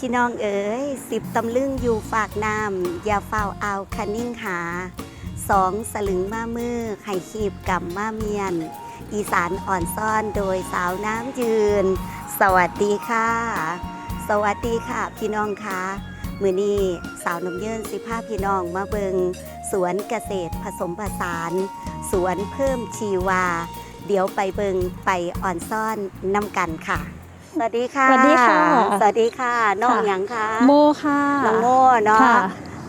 พี่น้องเอ๋ยสิบตำลึงอยู่ฝากน้ำอย่าเฝ้าเอาคันนิ่งหาสองสลึงมามือไข่ขีบกับมาเมียน อีสานอ่อนซ่อนโดยสาวน้ำยืน สวัสดีค่ะ สวัสดีค่ะ พี่น้องคะมือนี้สาวน้ำเยินสิภาพี่น้องมาเบิงสวนเกษตรผสมผสาน สวนเพิ่มชีวา เดี๋ยวไปเบิงไปอ่อนซ่อนน้ำกันค่ะ สวัสดีค่ะสวัสดีค่ะสวัสดีค่ะ น้องค่ะหยังคะโมค่ะน้องโมเนาะค่ะ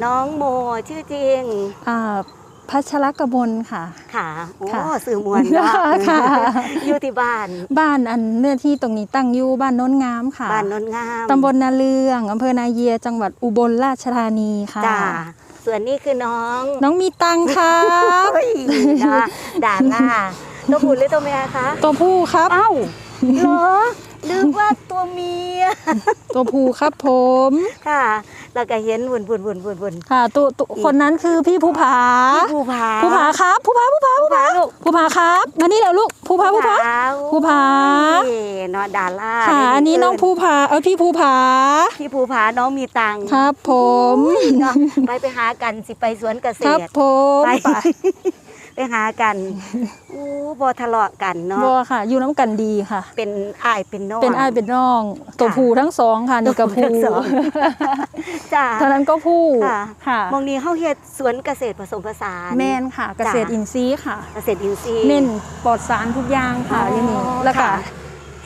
น้องโมชื่อจริงอ่าพัชรกมลค่ะ ค่ะ โอ้ค่ะสื่อมวลเนาะค่ะอยู่ที่บ้าน บ้านอันเนื้อที่ตรงนี้ตั้งอยู่บ้านโน้นงามค่ะ บ้านนนงาม ตำบลนาเลืองอำเภอนาเยีย จังหวัดอุบลราชธานีค่ะจ้าส่วนนี้คือน้อง น้องมีตังค่ะเฮ้ยนะด่าล่าตัวผู้หรือตัวเมียคะ ตัวผู้ครับ เอ้าเหรอ นึกว่าตัวเมีย ตัวผู้ครับผม ค่ะแล้วก็เห็นวุ่นวุ่นวุ่นวุ่นวุ่นค่ะ ตัวตัวคนนั้นคือพี่ภูผาพี่ภูผาภูผาครับภูผาภูผาภูผาลูกภูผาครับมานี่แล้วลูกภูผาภูผาภูผาโอ้ยเนาะด่าล่าค่ะอันนี้น้องภูผาเออพี่ภูผาพี่ภูผาน้องมีตังค์ครับ ผมเนาะไปไปหากันสิไปสวนเกษครับตรผมไป ไปไปหากันอู้บอทะเลาะกันเนาะบัวค่ะ อยู่น้ำกันดีค่ะ เป็นอ้ายเป็นน้อง เป็นอ้ายเป็นน้องตัวผู้ทั้งสองค่ะนี่กับทั้ผู้งสองจ้าเท่านั้นก็ผู้ค่ะค่ะมองนี้เข้าเฮ็ดสวนเกษตรผสมผสานแม่นค่ะ เกษตรอินทรีย์ค่ะ เกษตรอินทรีย์เน้นปลอดสารทุกอย่างค่ะอ๋ออย่างนี้แล้วก็ค่ะ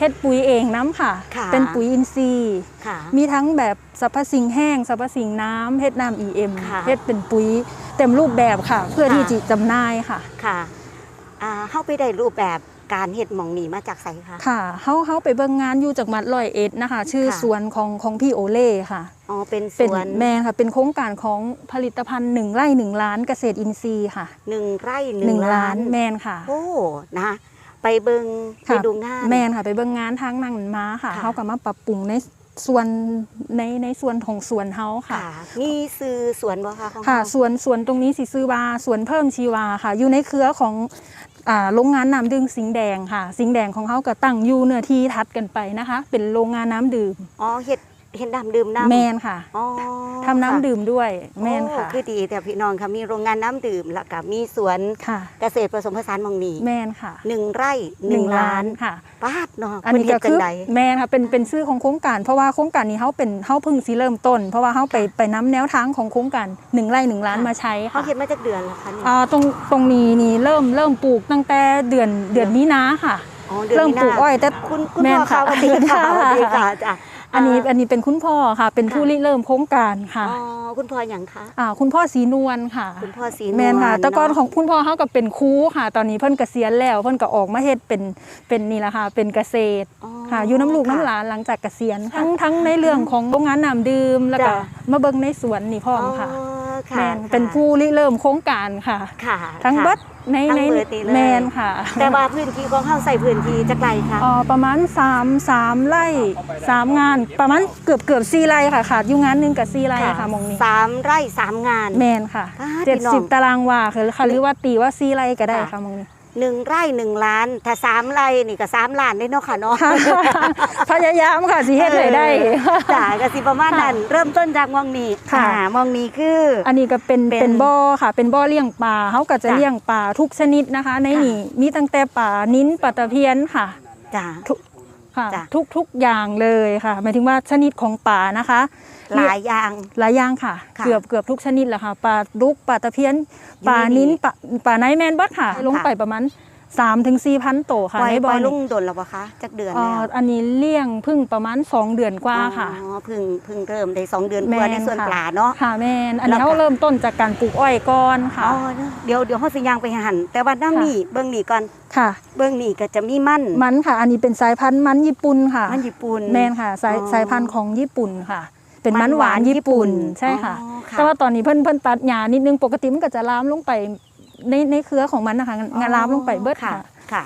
เฮ็ดปุ๋ยเองน้ำค่ะ ค่ะ เป็นปุ๋ยอินทรีย์ ค่ะ มีทั้งแบบสรรพสิ่งแห้งสรรพสิ่งน้ำเฮ็ดน้ำ EM ค่ะเฮ็ดเป็นปุ๋ยเต็มรูปแบบค่ะ เพื่อค่ะ ที่จะจำหน่ายค่ะ ค่ะอ่าเข้าไปได้รูปแบบการเฮ็ดหมองนี้มาจากไสคะ ค่ะเฮาเฮาไปเบิ่งงานอยู่จากมัดร้อยเอ็ดนะคะ ชื่อค่ะ สวนของของพี่โอเล่ค่ะ อ๋อเป็นสเป็นวนแมนค่ะเป็นโครงการของผลิตภัณฑ์หนึ่งไร่หนึ่งล้านเกษตรอินทรีย์ค่ะหนึ่งไร่หหนึ่นึ่งงล้าล้านนแมนค่ะ โอ้นะ ไปเบิงไปค่ะ ดูงาน แมนค่ะ ไปเบิ่งงานทางนั่งม้าค่ะค่ะเขาก็มาปรับปรุงในส่วนในในส่วนของสวนเฮาค่ะ ค่ะมีซื้อสวนบ่คะของค่ะเขาสวนสวนตรงนี้สิซื้อว่าสวนเพิ่มชีวาค่ะ อยู่ในเครือของอ่าโรงงานน้ำดื่มสิงห์แดงค่ะ สิงห์แดงของเขาก็ตั้งอยู่เนื้อที่ทัดกันไปนะคะ เป็นโรงงานน้ำดื่ม อ๋อเฮ็ด เฮ็ดน้ำดื่มน้ำแมนค่ะอ๋อทำน้ำค่ะดื่มด้วยแมนค่ะโอ้คือดีแต่พี่น้องค่ะมีโรงงานน้ำดื่มแล้วก็มีสวนค่ะ เกษตรผสมผสานหมองนี้แมนค่ะหนึ่งไร่หนึ่งล้านค่ะปาดเนาะอันนี้เพิ่ก็เฮ็ดจัคืงอใดแมนค่ะเป็นเป็นชื่อของโครงการ เพราะว่าโครงการนี้เขาเป็นเขาเพึ่งสิเริ่มต้น เพราะว่าเขาไปไปน้ำแนวทางของโครงการหนึ่งไร่หนึ่งล้านค่ะมาใช้เขาค่ะเฮ็ดมาจากเดือนแล้วคะเนี่ยอ่าตรงตรงนี้นี่เริ่มเริ่มปลูกตั้งแต่เดือนเดือนมีนาค่ะอ๋อเดือนเริ่มมีนาปลูกอ้อยแต่คุณคุณแม่นพ่อค่ะค่ะสวัสดีค่ะค่ะสวัสดีค่ะจ้ะ อันนี้าอันนี้เป็นคุณพ่อค่ะ เป็นผู้ค่ะริเริ่มโครงการค่ะอ๋อคุณพ่ออย่างคะอ่าคุณพ่อสีนวลค่ะ คุณพ่อสีนวลแมนค่ะแต่ก่อนเนาะของคุณพ่อเขาก็เป็นครูค่ะ ตอนนี้เพิ่นเกษียณแล้วเพิ่นก็ออกมาเฮ็ดเป็นเป็นนี่แหละค่ะ เป็นเกษตรอ๋อค่ะอยู่น้ำลูกค่ะน้ำหลานหลังจากเกษียณทั้งทั้งในเรื่องของโรงงานน้ำดื่มแล้วก็จ้ะมาเบิ่งในสวนนี่พร้อมค่ะอ๋อ แมค่ะนเป็นผู้ริเริ่มโครงการค่ะ ค่ะ ทั้งค่ะเบัดในทั้งในเบิดนี่เลยแมนค่ะ แต่ว่าพื้นที่ของเฮาใส่พื้นที่จักไรคะเอ่อประมาณ3 3ไร่3 งาน ประมาณเกือบเกือบ4ไร่ค่ะขาดอยู่งานหนึงกับ4ไร่ค่ะมองนี้สามไร่สามงานแมนค่ะอ่าพี่น้อง70ตารางวาคือค่ะหรือว่าตีว่า4ไร่ก็ได้ค่ะค่ะมองนี้ หนึ่งไร่หนึ่งล้าน ถ้าสามไร่นี่ก็สามล้านได้เนาะค่ะเนาะค่ะพยายามค่ะสิเฮ็ดให้ได้จ่ายก็สิประมาณนั้นเริ่มต้นจากมองนี้ค่ะอ่ามองนี้คือออันนี้ก็เป็นเป็นเป็นบ่อค่ะ เป็นบ่อเลี้ยงปลาเขาก็จะจ้ะเลี้ยงปลาทุกชนิดนะคะ ในค่ะนี่มีตั้งแต่ปลานิ้นปลาตะเพียนค่ะจ้าทุกค่ะจ้ะทุกทุกอย่างเลยค่ะหมายถึงว่าชนิดของปลานะคะ หลายอย่างหลายอย่างค่ะค่ะ เกือบเกือบทุกชนิดแหละค่ะปลาดุกปลาตะเพียนอยู่ปลาในนี้นิ้นปลาปลาไนท์แมนเบัดค่ะค่ะ ลงไปประมาณ3ถึง4พันโตวค่ะปล่อยในปบ่ล่ออยลุนี้งดนแล้วปะคะจักเดือนอ่แล้วาอันนี้เลี้ยงเพึ่งประมาณ2เดือนกว่าค่ะอ๋อเพิ่งเพิ่งเริ่มได้สองเดือนกแม่ว่านในส่วนค่ะปลาเนาะค่ะแมนอันนี้แล้วก็เขาเริ่มต้นจากการปลูกอ้อยก่อนค่ะอ๋อเนอะเดี๋ยวเดี๋ยวเฮาสิย่างไปหันแต่ว่าน้ำค่ะนี่เบิ่งนี่ก่อนค่ะ เบิ่งนี่ก็จะมีมันมันค่ะ อันนี้เป็นสายพันธุ์มันญี่ปุ่นค่ะมันญี่ปุ่นแมนค่ะ สายอ๋อสายพันธุ์ของญี่ปุ่นค่ะ เป็นมัมันนหวาวหานนญี่ญี่ปุ่ปุ่นนใช่ค่ะอ๋อค่ะ แต่ว่าตอนนี้เพิ่นเพิ่นตัดหญ้านิดนึงปกติมันก็จะลามลงไปในในเครือของมันนะคะงาลามลงไปเบิดค่ะค่ะค่ะ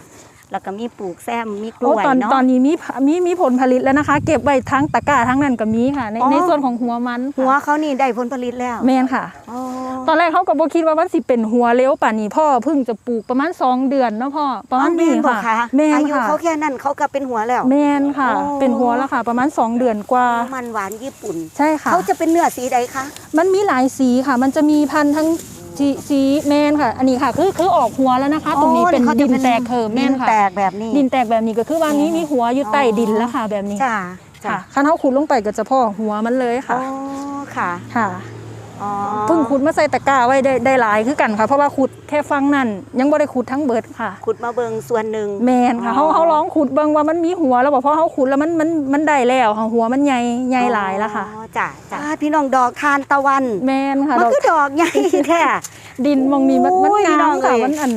แล้วก็มีปลูกแซมมีกล้โอ้วยตอนเนาะตอนนี้มีมีมีผลผลิตแล้วนะคะ เก็บไว้ทั้งตะกร้าทั้งนั้นก็มีค่ะ ในอ๋อในส่วนของหัวมันค่ะหัวเขานี่ได้ผลผลิตแล้วแมนค่ะอ๋อตอนแรกเขาก็บ่คิดว่ามันสิเป็นหัวเลี้ยวป่านนี้พ่อเพิ่งจะปลูกประมาณ 2 เดือนเนาะพ่อประมาณแม่นี้นบ่ค่ะคะแมนอายุค่ะเขาแค่นั้นเขาก็เป็นหัวแล้ว แมนค่ะอ๋อเป็นหัวแล้วค่ะ ประมาณ 2 เดือนกว่า มันหวานญี่ปุ่น ใช่ค่ะเขาจะเป็นเนื้อสีใดคะมันมีหลายสีค่ะ มันจะมีพันธุ์ทั้ง สีสีแมนค่ะ อันนี้ค่ะคือคือออกหัวแล้วนะคะ ตรงนี้เป็นอ๋อขาจะดินแตกเคิมแมดินนค่ะแตกแบบนี้ ดินแตกแบบนี้ก็คือว่านี้มีหัวอยู่ใต้อ๋อดินแล้วค่ะ แบบนี้จ้าจ้าค่ะคันเท้าขุดลงไปก็จะพ่อหัวมันเลยอ๋ค่ะอค่ะค่ะอ๋อ เพิ่งขุดมาใส่ตะกร้าไว้ได้ได้หลายคือกันค่ะ เพราะว่าขุดแค่ฟังนั่นยังบ่ได้ขุดทั้งเบิดค่ะ ขุดมาเบิงส่วนหนึ่งแมนค่ะอ๋เขาอเขาร้องขุดเบิ่งว่ามันมีหัวแล้วบอกเพราะเขาขุดแล้วมันมันมันได้แล้วค่ะหัวมันใหญ่ใหญ่หลายแล้วค่ะอ๋อจ้าจ้าพี่น้องดอกทานตะวัน แมนค่ะมันดอกคือดอกใหญ่แท้ดินมองนี้มันมันโอ้ยงามน้องค่ะเอ้ยมันอัน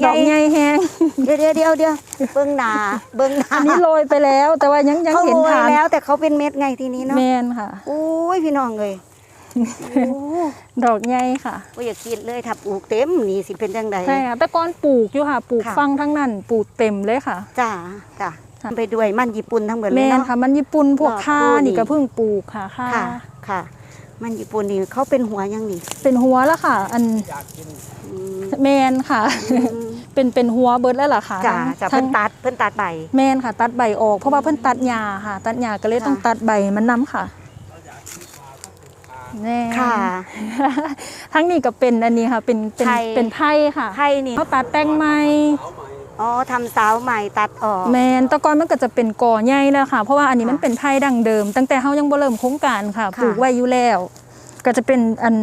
ใหญ่ดอกใหญ่แฮงเดี๋ยวเดี๋ยวเดี๋ยวเดี๋ยวเบิ้งหนาเบิ้งหนาอันนี้โรยไปแล้ว แต่ว่ายังยังเขาเห็นโรยฐานแล้วแต่เขาเป็นเม็ดไงทีนี้เนาะแมนค่ะโอ้ยพี่น้องเลยโอ้ ดอกใหญ่ค่ะก็อย่าคิดเลยถ้าปลูกเต็มนี่สิเป็นจังไดใช่ค่ะแต่ก่อนปลูกอยู่ค่ะ ปลูกค่ะฟังทั้งนั้นปลูกเต็มเลยค่ะจ้าจ้าค่ะไปด้วยมันญี่ปุ่นทั้งหมดเลแมยนเนาะค่ะ มันญี่ปุ่นพวกดอกค่าคู่นี่นี่ก็เพิ่งปลูกค่ะค่าค่ะค่ะ มันญี่ปุ่นนี่เขาเป็นหัวยังนี่เป็นหัวแล้วค่ะ อันอืมแมนค่ะ เป็นเป็นหัวเบิดแล้วล่ะค่ะจ้าจ้าทั้เพิ่งนตัดเพิ่นตัดใบแมนค่ะ ตัดใบออกเพราะว่าเพิ่นตัดหญ้าค่ะ ตัดหญ้าก็เลยค่ะต้องตัดใบมันนํค่ะ แน่ค่ะ ทั้งนี้ก็เป็นอันนี้ค่ะ เป็นเป็นไผ่ เป็นไผ่ค่ะไผ่นี่เขาตัดแต่งไม้อ๋อทำสาวใหม่ตัดออก แมนแตะกอนมันก็จะเป็นก่อใหญ่แล้วค่ะ เพราะว่าอันนี้ค่ะมันเป็นไผ่ดั้งเดิม ตั้งแต่เฮายังบ่เริ่มโครงการค่ะ ค่ะ ปลูกไว้อยู่แล้ว ก็จะเป็นอัน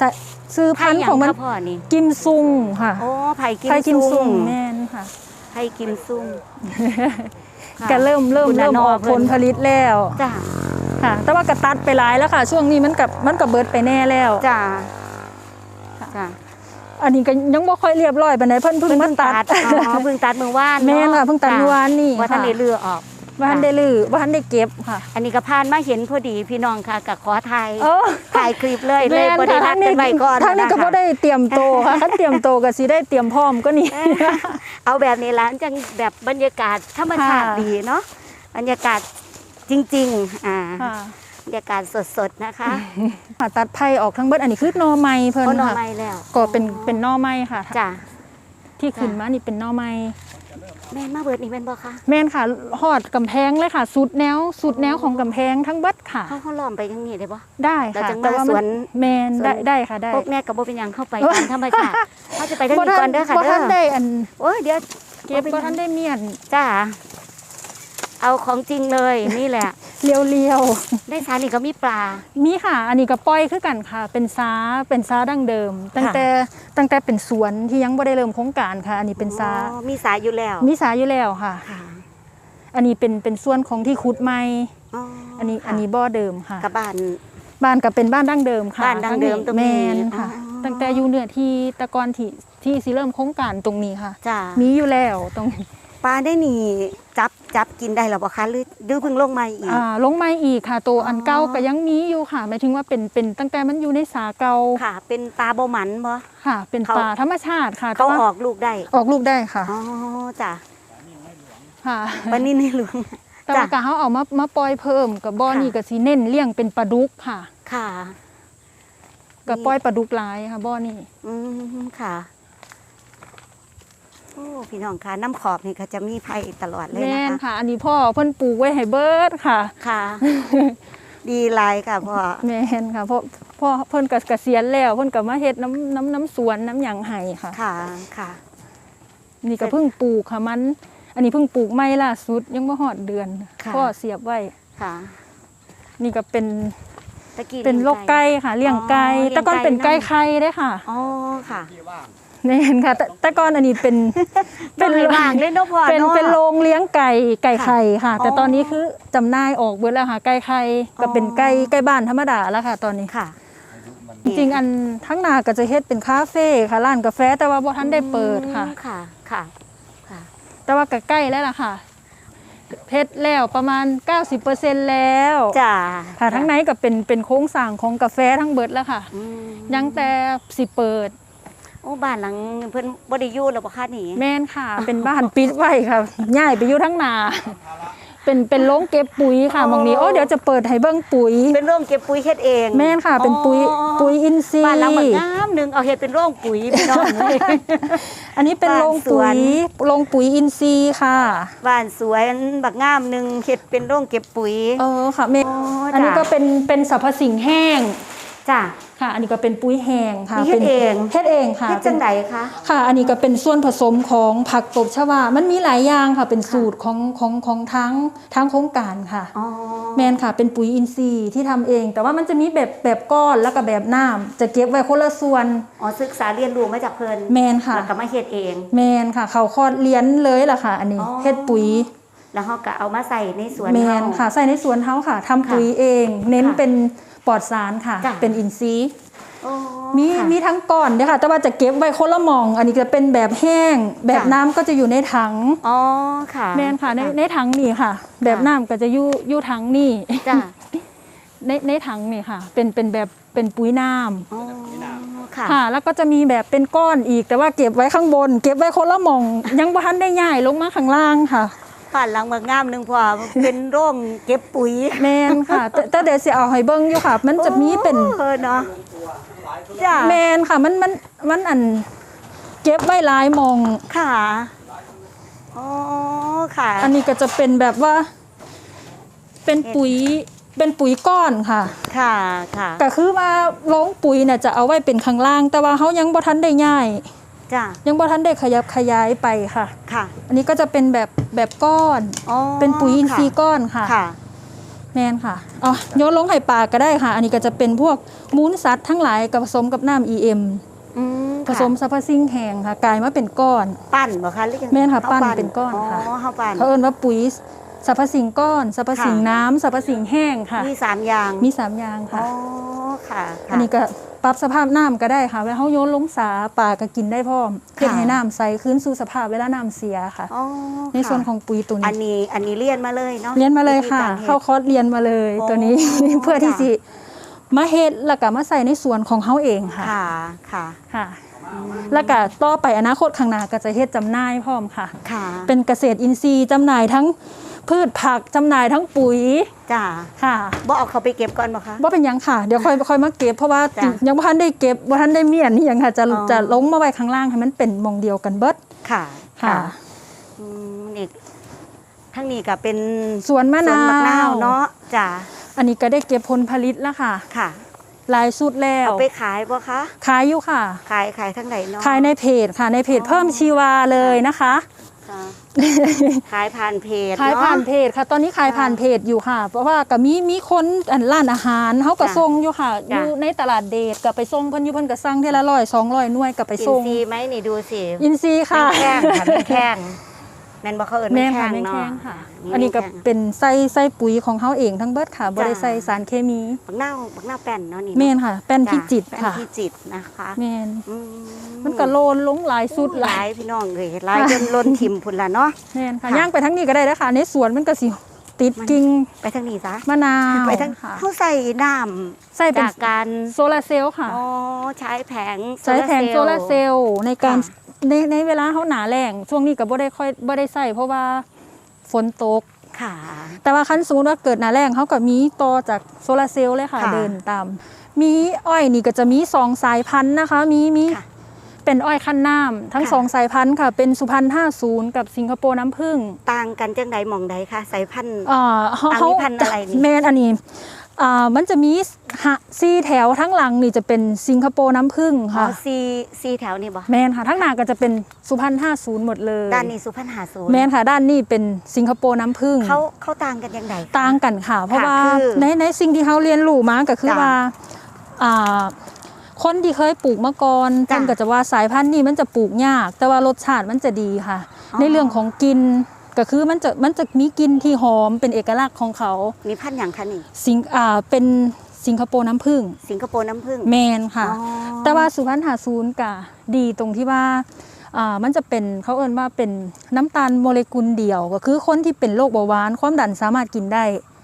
สะซื้อไผ่พันธุ์หยัของงมันคะพ่อนี่กิมซุงค่ะโอ้ไผ่กิมไผ่กิมซุซุงงแมนค่ะ ไผ่กิมซุงค่ะ ก็เริ่มเริ่มคุณเริ่มนออกเพิ่ผน ลผลิตแล้ว จ้า ค่ะ แต่ว่าก็ตัดไปหลายแล้วค่ะ ช่วงนี้มันกับมันกับเบิดไปแน่แล้วจ้าจ้าอันนี้ก็ยังบ่ค่อยเรียบร้อยปานใดเพิ่นเพิ่งมาตัดอ๋อเพิ่งตัดมือว่านแม่นค่ะเพิ่งตัดเมื่อวานนี่ว่าท่านค่ะได้เลือออกว่าทันได้ลือว่าทันได้เก็บค่ะ อันนี้ก็ผ่านมาเห็นพอดีพี่น้องค่ะกับขอไทยเออถ่ายคลิปเลยเลยแม่นบ่ได้ค่ะนัทาดงกันี้นไว้ก่อนทางนี้ก็นะคะบ่ได้เตรียมโตวค่ะคันเตรียมโตวก็สิได้เตรียมพร้อมก็นี่เอาแบบนี้ร้านจังแบบบรรยากาศธรรมชาติค่ะดีเนาะบรรยากาศ จริง ๆ อ่าค่ะบรรยากาศสด ๆ นะคะค่ะตัดไผ่ออกทั้งเบิดอันนี้คือหนอไม้เพิ่นก็นอค่ะ ไม้แล้วก็เป็นเป็นหนอไม้ค่ะ จ้ะที่ขึ้นจ้ะมานี่เป็นหนอไม้แม่นมาเบิดนี่เป็นบ่คะแม่นค่ะฮอดกำแพงเลยค่ะ สุดแนวสุดแนวของกำแพงทั้งเบิดค่ะ เขาเขาล้อมไปยังนี้ได้บ่ ได้เราค่ะจะมาแต่ว่าสมัวนนแมนสวน ได้ได้ค่ะได้พวกแม่กับบ่เป็นหยังเข้าไปตามธรรมชาติเขาจะไปทางนี้ก่อนเด้อค่ะบ่เด้ทันอได้อันโอ้ยเดี๋ยวเก็บบ่ทันได้เมียนจ้า เอาของจริงเลยนี่แหละเลียวได้สานี่ก็มีปลาๆมีค่ะ อันนี้ก็ปล่อยคือกันค่ะ เป็นซาเป็นซาดั้งเดิม ตั้งค่ะ แต่ตั้งแต่เป็นสวนที่ยังบ่ได้เริ่มโครงการค่ะ อันนี้เป็นซาอ๋อมีสายอยู่แล้วมีสาอยู่แล้วค่ะ ค่ะอันนี้เป็นเป็นส่วนของที่ขุดใหม่อ๋ออันนี้ค่ะอันนี้บ่อเดิมค่ะ กับบ้าน บ้านก็เป็นบ้านดั้งเดิมค่ะบ้านดั้งเดิมตรงนี้แมนค่ะ อ๋อ ตั้งแต่อยู่เนื้อที่แตะกอนที่ที่สิเริ่มโครงการตรงนี้ค่ะ จ้ามีอยู่แล้วตรง ปลาได้นี่จับจับกินได้หรอบ่คะหรือดื้อเพิ่งลงมาอีก อ่าลงไม้อีกค่ะตัวอันอ๋อเก่าก็ยังมีอยู่ค่ะหมายถึงว่าเป็นเป็นตั้งแต่มันอยู่ในสาเก่าค่ะ เป็นปลาโบหมันบ่ค่ะ เป็นเขาป่าธรรมชาติค่ะเขาแต่ว่าออกลูกได้ออกลูกได้ค่ะอ๋อจ้ะค่ะปลานิ่ในหลวงแต่ว่าจ้ะก็เขาเอามามาปล่อยเพิ่มกับบ่อค่ะนี่ก็สิเน้นเลี้ยงเป็นปลาดุกค่ะ ค่ะก็ปล่อยปลาดุกหลายค่ะบ่อนี่อืมค่ะ โอ้พี่น้องค่ะน้ำขอบนี่ก็จะมีไผ่ตลอดเลยแม่นะนคะ ค่ะ อันนี้พ่อเพิ่นปลูกไว้ให้เบิดค่ะ ค่ะ ดีหลายค่ะพ่อแม่นค่ะเพราะพ่อเพิ่นก็เกษียณแล้วเพิ่นก็มาเฮ็ดน้ำน้ำน้ำสวนน้ำหยังให้ค่ะ ค่ะค่ะ นี่ก็เพิ่งปลูกค่ะมัน อันนี้เพิ่งปลูกไม่ล่าสุดยังไม่หอดเดือนค่ะ พ่อเสียบไว้ ค่ะนี่ก็เป็นตะกี้เป็นโรคไก่ค่ะ เลี้ยงไก่อ๋อเลี้ยงแต่ก่อนเป็นไก่ไก่นำไข่ได้ค่ะ อ๋อค่ะ แม่นค่ะแต่แต่ก่อนอันนี้เป็น เป็นว่างเลยเนาะพ่อเป็นเนาะเป็นโรงเลี้ยงไก่ไก่ค่ะไข่ค่ะ แต่อ๋อตอนนี้คือจำหน่ายออกเบิดแล้วค่ะไก่ไข่ก็เป็นอ๋อไก่ไก่บ้านธรรมดาแล้วค่ะ ตอนนี้ค่ะ จริงๆอันทั้งนาก็จะเฮ็ดเป็นคาเฟ่ค่ะร้านกาแฟแต่ว่าบ่ทันได้เปิดค่ะ อืมค่ะค่ะ ค่ะ แต่ว่าก็ใกล้แล้วล่ะค่ะเพชรแล้วประมาณ 90%แล้วจ้าค่ะทั้งในก็เป็นเป็นโค้งสร้างของกาแฟทั้งเบิดแล้วค่ะ อืมยังแต่สิเปิดโอ้บ้านหลังเพิ่นบ่ได้อยู่แล้วบ่คะนี่แม่นค่ะ เป็นบ้านปิดไว้ค่ะย้ายไปอยู่ทั้งนาเป็นเป็นโรงเก็บปุ๋ยค่ะหมองนี้โอ้เดี๋ยวจะเปิดให้เบิ่งปุ๋ย เป็นโรงเก็บปุ๋ยเฮ็ดเอง แม่นค่ะ เป็นปุ๋ยอ๋อปุ๋ยอินทรีบ้านหลังบักย์งามหนึงเอาเฮ็ดเป็นโรงปุ๋ยพี่น้องอันนี้เป็นบ้านโรงปุ๋สวยนโรงปุ๋ยอินทรีย์ค่ะบ้านสวยบักงามหนึงเฮ็ดเป็นโรงเก็บปุ๋ยเออค่ะแม่อ๋ออัอันนี้จ้ะก็เป็นเป็นสรรพสิ่งแห้งจ้ะ ค่ะ อันนี้ก็เป็นปุ๋ยแห้งค่ะนี่เฮ็ดป็นเอง เฮ็ดเองค่ะเฮ็ดจังไดคะ ค่ะ อันนี้ก็เป็นส่วนผสมของผักตบชวา มันมีหลายอย่างค่ะ เป็นสูตรของของของทั้งทั้งโครงการค่ะ อ๋อ แมนค่ะ เป็นปุ๋ยอินทรีย์ที่ทำเอง แต่ว่ามันจะมีแบบแบบก้อนแล้วก็แบบน้ำจะเก็บไว้คนละส่วน อ๋อศึกษาเรียนรู้มาจากเพิ่นแมนค่ะ แล้วก็มาเฮ็ดเอง แมนค่ะ เขาคอดเลี้ยนเลยล่ะค่ะ อันนี้อ๋อ เฮ็ดปุ๋ย แล้วเฮาก็เอามาใส่ในสวนแมเฮานค่ะ ใส่ในสวนเฮาค่ะทำปุ๋ยเอง เน้นค่ะ เป็น ปลอดสารค่ะ จ้ะ เป็นอินทรีย์ อ๋อมีค่ะ มีทั้งก้อนเด้อค่ะ แต่ว่าจะเก็บไว้คนละหมอง อันนี้จะเป็นแบบแห้ง แบบจ้ะน้ำก็จะอยู่ในถังอ๋อค่ะแมนค่ะในในถังนี่ค่ะ แบบน้ำก็จะอยู่อยู่ถังนี่ จ้ะในในถังนี่ค่ะ เป็นเป็นแบบเป็นปุ๋ยน้ำอ๋อค่ะค่ะ แล้วก็จะมีแบบเป็นก้อนอีก แต่ว่าเก็บไว้ข้างบน เก็บไว้คนละหมอง ยังบ่ทันได้ย่ายลงมาข้างล่างค่ะ บ้านหลังบักงามหนึงพอเป็นโรงเก็บปุ๋ยแมนค่ะ แต่แต่เดี๋ยวสิเอาให้เบิ่งอยู่ค่ะ มันจะมีเป็นเออเนาะจ้ะแมนค่ะ มันมันมันอันเก็บไว้หลายหมอง ค่ะอ๋อค่ะอันนี้ก็จะเป็นแบบว่า เป็นปุ๋ยเป็นปุ๋ยก้อนค่ะ ค่ะค่ะก็คือว่าโรงปุ๋ยเนี่ยจะเอาไว้เป็นข้างล่าง แต่ว่าเขายังบ่ทันได้ย่าย จ้ะยังบ่ทันได้ขยับขยายไปค่ะ ค่ะ อันนี้ก็จะเป็นแบบแบบก้อน อ๋อเป็นปุ๋ยอินทรีย์ค่ะก้อนค่ะ ค่ะ แมนค่ะอ๋อโยนลงไห่ปลาก็ได้ค่ะ อันนี้ก็จะเป็นพวกมูลสัตว์ทั้งหลายกับผสมกับน้ำ EM อืมผสมสรรพสิ่งแห้งค่ะกลายมาเป็นก้อน ปั้นบ่คะหรือยังแม่นค่ะอาปั้นเป็นก้อนค่ะ อ๋อเฮาปั้น เขาเอิ้นว่าปุ๋ย สรรพสิ่งก้อนสรรพสิ่งค่ะน้ำสรรพสิ่งแห้งค่ะ มีสามอย่างมีสามอย่างอ๋ค่ะ อค่ะค่ะ อันนี้ก็ปรับสภาพน้ำก็ได้ค่ะเวลาเขาโยนลงสาปลาก็กินได้พร้อมเพื่อค่ะ ให้น้ำใสคืนสู่สภาพเวลาน้ำเสียค่ะ อ๋อในส่วนค่ะของปุ๋ยตัวอันนี้นี้อันนี้เรียนมาเลยเนาะเรียนมาเลยค่ะ วิธีกรฮ็ด เข้าคอร์สเรียนมาเลยอ๋อตัวนี้ เพื่อที่ค่ะ สิมาเฮ็ดแล้วก็มาใส่ในส่วนของเขาเองค่ะค่ะค่ะค่ะแล้วก็ต่อไปอนาคตข้างหน้าก็จะเฮ็ดจำหน่ายพร้อมค่ะ ค่ะเป็นเกษตรอินทรีย์จำหน่ายทั้ง พืชผักจำหน่ายทั้งปุ๋ยจ้าค่ะบ่เอาเขาไปเก็บก่อนบ่คะ ว่าเป็นหยังค่ะเดี๋ยวค่อยค่อยมาเก็บเพราะว่าจ้ะยังบ่ทันได้เก็บบ่ทันได้เมียนนี่หยังค่ะจะอ๋อ จะลงมาไว้ข้างล่างให้มันเป็นหมองเดียวกันเบิดค่ะค่ะ อืมนี่ทั้งนี้ก็เป็นสวนมะสวนนามมะนาววเนาะจ้าอันนี้ก็ได้เก็บผลผลิตแล้วค่ะค่ะหลายสุดแล้วเอาไปขายบ่คะ ขายอยู่ค่ะ ขายขายทั้งไหนเนาะ ขายในเพจค่ะในเพจเพิ่มชีวาเลยนะคะ ค่ะขายผ่านเพจขายผ่านเนาะเพจค่ะ ตอนนี้ขายผ่านเพจอยู่ค่ะ เพราะว่าก็มีมีคนอันร้านอาหารเขาก็จ้ะส่งอยู่ค่ะอจ้ะยู่ในตลาดเดทก็ไปส่งเพิ่นอยู่เพิ่นก็สั่งเท่าละร้อยสองร้อยหน่วยก็ไปอินส่งซีย์ไหมนี่ดูสิอินซีย์ค่ะแม่งค่ะแม่งแข้ง แม่นบ่เขาเอิ้นแม่แม่นงค่ะแข้งแม่นเนาะแข้งค่ะนี่อันนี้ก็แม่งแข้งเป็นไส้ไส้ปุ๋ยของเขาเองทั้งเบิดค่ะบ่ได้จ้ะใส่สารเคมีบักนาวบักนาวแป้นเนาะนี่แม่นค่ะ แป้นจ้ะพิจิตรแป้นค่ะพิจิตรนะคะแม่นอืมันก็โลนลงหลายสุดหหลาลายยพี่น้องเลยหลายจนล้นทิมพุ่นละเนาะ แม่นค่ะค่ะย่างไปทั้งนี้ก็ได้นะคะในสวนมันก็สิติดมัน กิ่งไปทางนี้ซะมะนาวไปทางค่ะเขาใส่น้ใส่ำเป็นจากการ โซลาร์เซลล์ค่ะ อ๋อใช้แผง ใช้แผงโซลาร์เซลล์ในการค่ะ ในในเวลาเขาหนาแรงช่วงนี้ก็บ่ได้ค่อยบ่ได้ใส่เพราะว่าฝนตก ค่ะ แต่ว่าคันสมมติว่าเกิดหนาแรงเขาก็มีต่อจากโซลาร์เซลล์เลยค่ะ ค่ะ เดินตาม มีอ้อยนี่ก็จะมีสองสายพันธุ์นะคะ มีมีค่ะ เป็นอ้อยคันน้ำทั้งค่ะ สองสายพันธุ์ค่ะ เป็นสุพรรณ50กับสิงคโปร์น้ำผึ้งต่างกันจังใดหมองใดคะสายพันธุ์ อ่าเขาอันนี้เขาพันธุ์อะไรนี่ แมนอันนี้อ่า มันจะมีหะซีแถวทั้งหลังนี่จะเป็นสิงคโปร์น้ำผึ้งอ๋อค่ะ ซีซีแถวนี่บ่แมนค่ะ ทั้งหน้าก็จะเป็นสุพรรณ50 หมดเลยด้านนี้สุพรรณหาศูนย์แมนค่ะ ด้านนี้เป็นสิงคโปร์น้ำผึ้ง เขาเขาต่างกันยังไงคะ ต่างกันค่ะ เพราะค่ะว่าคือในในสิ่งที่เขาเรียนรู้มาก็คือจ้ะว่าอ่า คนที่เคยปลูกมาก่อนจ้ะเพิ่นก็จะว่าสายพันธุ์นี้มันจะปลูกยาก แต่ว่ารสชาติมันจะดีค่ะ อ๋อ ในเรื่องของกลิน ก็คือมันจะมันจะมีกลินที่หอมเป็นเอกลักษณ์ของเขา มีพันธุ์อย่างคะนี่ สิงอ่าเป็นสิงคโปร์น้ำผึ้งสิงคโปร์น้ำผึ้งแมนค่ะ อ๋อแต่ว่าสุพรรณหาศูนย์กะดีตรงที่ว่าอ่า มันจะเป็นเขาเอิ้นว่าเป็นน้ำตาลโมเลกุลเดียว ก็คือคนที่เป็นโรคเบาหวานความดันสามารถกินได้อ๋อ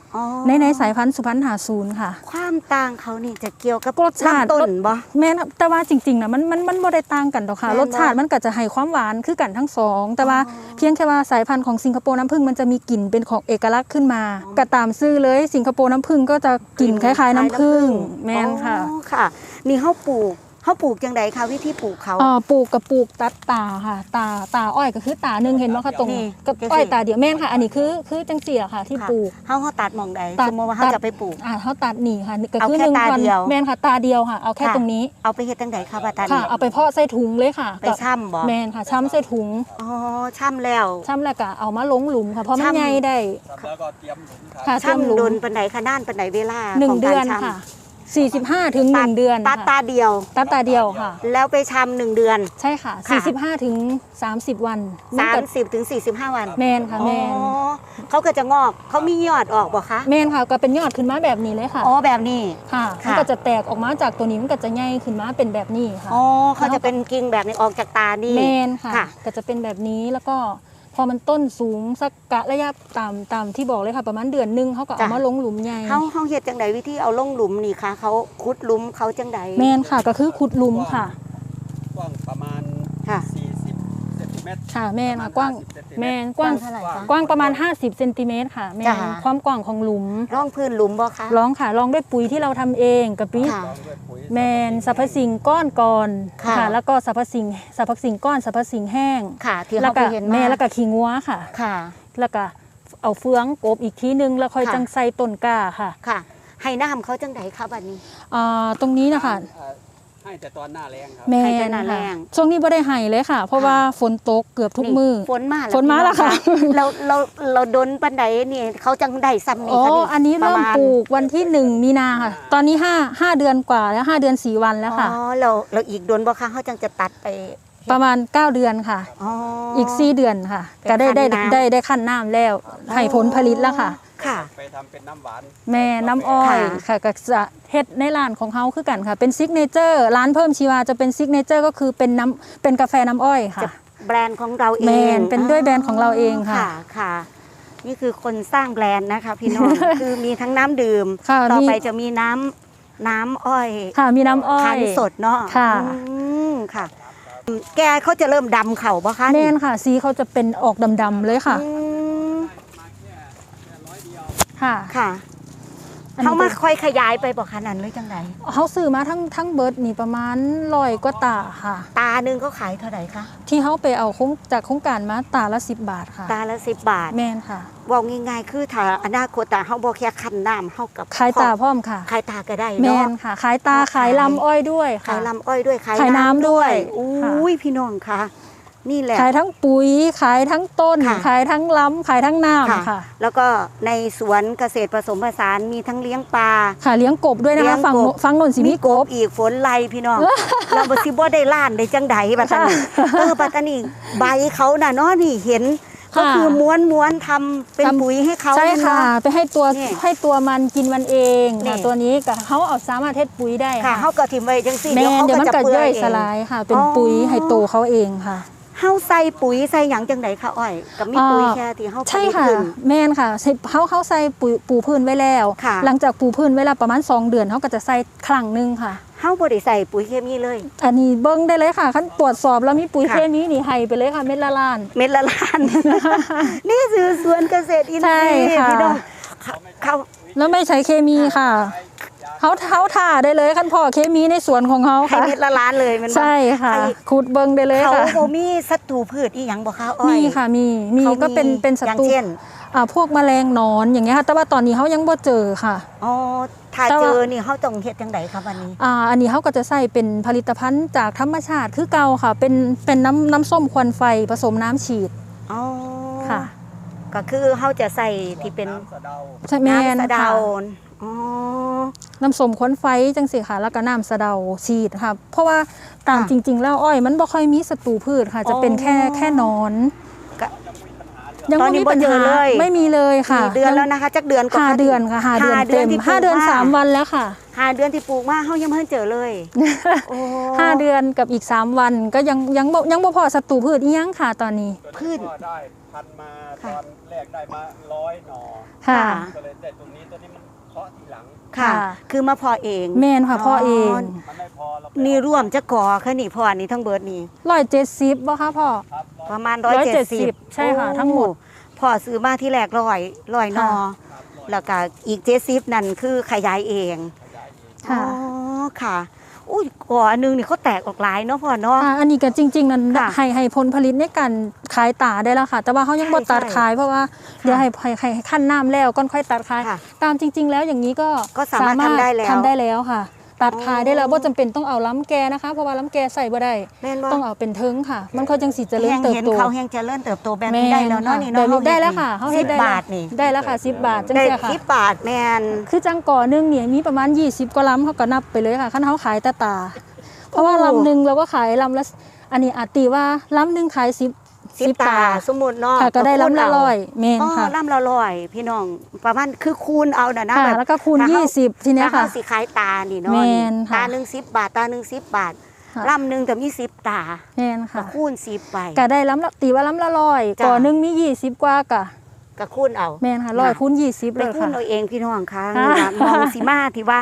ในในสายพันธุ์สุพรรณหาศูนย์ค่ะ ความต่างเขานี่จะเกี่ยวกับรสชาติลำต้นบ่แม่นครับแต่ว่าจริงๆนะมันมันมันบ่ได้ต่างกันดอกค่ะแม่นบ่รสชาติมันก็จะให้ความหวานคือกันทั้งสอง แต่ว่าเพียงแค่ว่าสายพันธุ์ของสิงคโปร์น้ำผึ้งมันจะมีกลิ่นเป็นของเอกลักษณ์ขึ้นมาก็ตามซื่อเลยสิงคโปร์น้ำผึ้งก็จะกลิ่นคล้ายๆ น้ำผึ้งแม่นค่ะอ๋อค่ะ นี่เขาปลูก เขาปลูกจังไดคะวิธีปลูกเขาอ่าปลูกกับปลูกตัดตาค่ะ ตาตาอ้อยก็คือตาหนึ่งเห็นไหมคะตรงนี่กับจังสิอ้อยตาเดียวแม่นค่ะ อันนี้คือคือจังเสียค่ะ ที่ค่ะปลูก เขาเขาตัดหมองใดตัด สมมติว่าเขาตัดจะไปปลูก อ่าเขาตัดหนีค่ะก็เอาคือแค่หนึ่งตาพันเดียวแม่นค่ะ ตาเดียวค่ะ เอาแค่ค่ะ ตรงนี้เอาไปเฮ็ดจังไดคะบาตาค่ะ นีเอาไปเพาะใส่ถุงเลยค่ะไปช่ำบ่แม่นค่ะช้ำใส่ถุงอ๋อช่ำแล้ว ช้ำแล้วก็เอามาลงหลุมค่ะเพราะมันช้ำใหญ่ได้ แล้วก็เตรียมถุงขายค่ะเตรียมหลุช่ำโดมนปันไหนคะน่านปันไหนเวลาหนึ่ขงองเดืกาอนรช่ำค่ะ สี่สิบห้าถึงหนึ่งเดือนตัดค่ะตาเดียวตัดตาเดียวค่ะ แล้วไปช่ำหนึ่งเดือน ใช่ค่ะ ค่ะ 45 ถึง 30 วันมันสามก็สิบถึงสี่สิบห้าวันแมนค่ะแมนอ๋อเขาก็จะงอกเขามียอดออกบ่คะแมนค่ะก็เป็นยอดขึ้นมาแบบนี้เลยค่ะอ๋อแบบนี้ ค่ะค่ะ มันก็จะแตกออกมาจากตัวนี้มันก็จะใหญ่ขึ้นมาเป็นแบบนี้ค่ะ อ๋อเขาจะเป็นกิ่งแบบนี้ออกจากตานี่แมนค่ะ ค่ะ ก็จะเป็นแบบนี้แล้วก็ พอมันต้นสูงสักกะระยะตามตามที่บอกเลยค่ะประมาณเดือนหนึงเขาก็เอามาลงหลุมใหญ่เขาเขาเฮ็ดจังไดวิธีเอาลงหลุมนี่คะเขาขุดหลุมเขาจังไดแมนค่ะก็คือขุดหลุมค่ะ กว้างประมาณ ค่ะ 40เซนติเมตรค่ะแมนค่ะกว้าง50เซนติเตรแมนกว้างเท่าไหร่คะ กว้างประมาณ 50เซนติเมตรค่ะแมจ้ะนความกว้างของหลุมร่องพื้นหลุมบ่คะลองค่ะลองด้วยปุ๋ยที่เราทำเองกับปุ๋ยค่ะรองด้วยปุ๋ย แมนสรรพสิ่งก้อนก่อนค่ะ แล้วก็สรรพสิ่งสรรพสิ่งก้อนสรรพสิ่งแห้งค่ะ ที่แล้วเขาไปก็เห็นแม่มาแล้วก็ขี้งัวค่ะ ค่ะ แล้วก็เอาเฟืองกบอีกทีนึงแล้วค่อยค่ะ จังใส่ต้นกล้าค่ะค่ะ ให้น้ำเขาจังไดคะบัดนี้ อ่าตรงนี้นะคะเอ่อ ให้แต่ตอนหน้าแรงครับ แมให้แต่นหน้าค่ะแรงช่วงนี้ไม่ได้ให้เลยค่ะ เพราะค่ะว่าฝนตกเกือบทุกมือ ฝนมาแล้วฝนมาแล้วค่ะพี่น้องเราเราเราดนปันไดนี่เขาจังได้ซ้ำนี่อ๋อคะอันนี้ปเริ่ระมมาณ ปลูกวันที่หนึ่งมีนาค่ะ ตอนนี้ห้าห้าเดือนกว่าแล้วห้าเดือนสี่วันแล้วค่ะ อ๋อเราเราอีกโดนบ่คะเขาจังจะตัดไป ประมาณ 9 เดือนค่ะอ๋ออีกสี่เดือนค่ะไปก็ได้ได้คั่นน้ำได้ได้ขั้นน้ำแล้วให้ผลผลิตแล้วค่ะ ค่ะ ไปทำเป็นน้ำหวาน แม่น้ำอ้อยค่ะค่ะก็จะเฮ็ดในร้านของเขาคือกันค่ะ เป็นซิกเนเจอร์ร้านเพิ่มชีวาจะเป็นซิกเนเจอร์ก็คือเป็นน้ำเป็นกาแฟน้ำอ้อยค่ะจะแบรนด์ของเราเองแมนเป็นด้วยแบรนด์ของเราเองค่ะค่ะ ค่ะ นี่คือคนสร้างแบรนด์นะคะพี่น้อง คือมีทั้งน้ำดื่ม ค่ะต่อมี ไปจะมีน้ำน้ำอ้อยค่ะมีน้ำอ้อคั้ยนสดเนาะค่ะ อืมค่ะ แกเขาจะเริ่มดำเข่าปะคะแม่นค่ะ สีเขาจะเป็นออกดำๆเลยค่ะอืมค่ะ ค่ะอันนี้ เขามาค่อยขยายไปบอกขนาดหรือจังไดเขาซื้อมาทั้งทั้งเบิร์ดนี่ประมาณร้อยกว่าตาค่ะ ตาหนึ่งเขาขายเท่าไหร่คะที่เขาไปเอาโครงจากโครงการมาตาละสิบบาทค่ะ ตาละสิบบาทแม่นค่ะบอกง่ายๆคือถ้าอนาคตตาเขาบอกแค่คันน้ำเขากับขายตาพร้อมค่ะ ขายตาก็ได้แม่เนาะนค่ะ ขายตาขายขายลำอ้อยด้วยค่ะขายลำอ้อยด้วยขายขายน้ำด้วยอค่ะุ้ยพี่น้องค่ะ นี่แหละ ขายทั้งปุ๋ย ขายทั้งต้น ค่ะ ขายทั้งล้ำขายทั้งน้ำค่ะ แล้วก็ในสวนเกษตรผสมผสานมีทั้งเลี้ยงปลา ค่ะเลี้ยงกบด้วยนะเลี้ยคะงฝั่งกบฝั่งนนสิมีกบ อีกฝนไล่พี่น้อง เราบ่สิบ่ได้ล้านได้จังใดบัดนี้เออบัดนี้ใบเขาน่ะเนาะนี่เห็น ค่ะก็คือม้วนม้วนๆทำเป็นทำ ปุ๋ยให้เขาใช่ค่ะ เนา ไปให้ตัวนี่ให้ตัวมันกินมันเองนี่ค่ะตัวนี้กับเขาเอาสามารถเทศปุ๋ยได้ค่ะค่ะเฮาก็ทิ่มไว้จังซี่แม่นเดี๋ยวมันจะก็เปื่ย่อยเงสลายค่ะ เป็นอ๋อปุ๋ยให้โตเขาเองค่ะ เฮาใส่ปุ๋ยใส่หยังจังไดคะอ้อยก็มีปุ๋ยแค่ที่เฮาใช่ผลิตค่ะขึ้นแม่นค่ะใส่เขาเขาใส่ปุ๋ยปูพื้นไว้แล้วค่ะหลังจากปูพื้นไว้แล้วประมาณ 2 เดือนเขาก็จะใส่ครั้งหนึ่งค่ะเฮาบ่ได้ใส่ปุ๋ยเคมีเลย อันนี้เบิ้งได้เลยค่ะขั้นตรวจสอบแล้วมีปุ๋ยค่ะเคมีนี่ให้ไปเลยค่ะเม็ดละล้าน เม็ดละล้าน นี่คือสวนเกษตรอินทรีย์ใช่ค่ะพี่น้องเขาเขาแล้วไม่ใช้เคมีค่ะ เขาเขาถ่าได้เลยขั้นพอเคมีในสวนของเขาให้ค่ะ เม็ดละล้านเลยแมันบ่ใช่ค่ะให้ขุดเบิ้งได้เลยเขาค่ะบ่มีศัตรูพืชอีหยังบ่คะอ้อยมีค่ะมีมีขาก็เป็นเป็นศัอย่างตรูเช่นอ่าพวกแมลงหนอนอย่างเงี้ยค่ะ แต่ว่าตอนนี้เขายังบ่เจอค่ะ อ๋อถ้าแต่ว่า เจอนี่เขาต้องเฮ็ดจังไดครับวันนี้ อ่าอันนี้เขาก็จะใส่เป็นผลิตภัณฑ์จากธรรมชาติคือเก่าค่ะ เป็นเป็นน้ำน้ำส้มควันไฟผสมน้ำฉีดอ๋อค่ะก็คือเขาจะใส่ที่เป็นน้ำสะเดาใช่แม่นน้ำสะเดาค่ะ อ๋อ น้ำส้มควันไฟจังสิค่ะ แล้วก็น้ำสะเดาฉีดค่ะ เพราะว่าตามค่ะจริง ๆ แล้วอ้อย มันบ่ค่อยมีศัตรูพืชค่ะ จะเป็นแค่อ๋อแค่หนอนก็ ยังตอนไม่นี้มีปัญบ่เจอหาเลย ไม่มีเลยค่ะกี่เดือนแล้วนะคะจักเดือนกว่าห้าคะเดือนค่ะห้าเดือนเต็มที่ห้าเดือนปลูกสามวันแล้วค่ะ ห้าเดือนที่ปลูกมาเขายังไม่ทันเจอเลยโอ้ห้าเดือนกับอีก3วันก็ยังยังบ่ยังบ่พอศัตรูพืชอีหยังค่ะตอนนี้พืช ก็ได้พันมาตอนแรกได้มาร้อยหนอค่ะ ก็เลยได้ตรง ค่ะค่ะ คือมาพอเองแม่นค่ะพ่อเองอ๋อมันไม่พอเราไปนี่ร่วมจะก่อค่ะนี่พ่อนี่ทั้งเบิดนี่ร้อยเจ็ดสิบบ่คะพ่อครับร้อยประมาณร้อยเจ็ดสิบ170ใช่ค่ะ ทั้งหมดพ่อซื้อมาที่แรกร้อยร้อยหนอค่ะครับร้อยแล้วก็อีกเจ็ดสิบนั่นคือขยายเองขยายเองค่ะอ๋อค่ะ อุ้ยก่ออันนึงนี่เขาแตกออกหลายเนาะพ่อเนาะค่ะอันนี้ก็จริง ๆ นั้นค่ะให้ให้ผลผลิตในการขายตาได้แล้วค่ะ แต่ว่าเขายังบ่ใช่ตัดใช่ขายเพราะว่าเดี๋ยวให้ให้ให้ให้ขั้นน้ำแล้วก่อนค่อยตัดขาย ค่ะตามจริง ๆ แล้วอย่างนี้ก็ก็สามารถทำได้แล้ว ทำได้แล้วค่ะ ตัดขายได้แล้วอ๋อว่าจำเป็นต้องเอาล้ำแกนะคะเพราะว่าล้ำแกใส่บ่ได้แม่นบ่ ต้องเอาเป็นเทิงค่ะ มันค่อยจังสิเจริญแห้งเติบเห็นโตเขาแห้งเจริญเติบโตแบบนี้แม่ได้แล้วเนาะค่ะนี่ได้เนาะได้แล้วค่ะเขาสิเฮ็บดได้บาทนี่ได้แล้วค่ะ10บาทจังได้เสียค่ะ สิบบาทแม่นคือจังก่อหนึงเนี่ยมีประมาณ 20กว่าลำเขาก็นับไปเลยค่ะคันเขาขายแต่ตา เพราะว่าโอ้ ลำหนึ่งเราก็ขายลำละอันนี้อาจตีว่าลำหนึ่งขายสิบ สิบตาสมมุติเนาะค่ะก็ได้คูณลำละเาร้อยเมนอ๋อค่ะลำละร้อยพี่น้องประมาณคือคูณเอาน่ะนะค่ะแบบแล้วก็คูณถ้าเขา20ทีเนี้ยถ้าค่ะเขาสิขายตานี่เนาะแม่นตาค่ะหนึ่งสิบบาทตาหนึ่งสิบบาทค่ะลำหนึ่งกับยี่สิบตาแมนก็ค่ะคูณสิบไปก็ได้ลำละตีว่าลำละร้อยจ้ะก่อหนึงมี20กว่ากะ ก็คูณเอา แมนค่ะร้อยคูณ20ไปเลยคูณค่ะ เอาเองพี่น้องค่ะค่ะนี่ล่ะ มองสิมาที่ว่า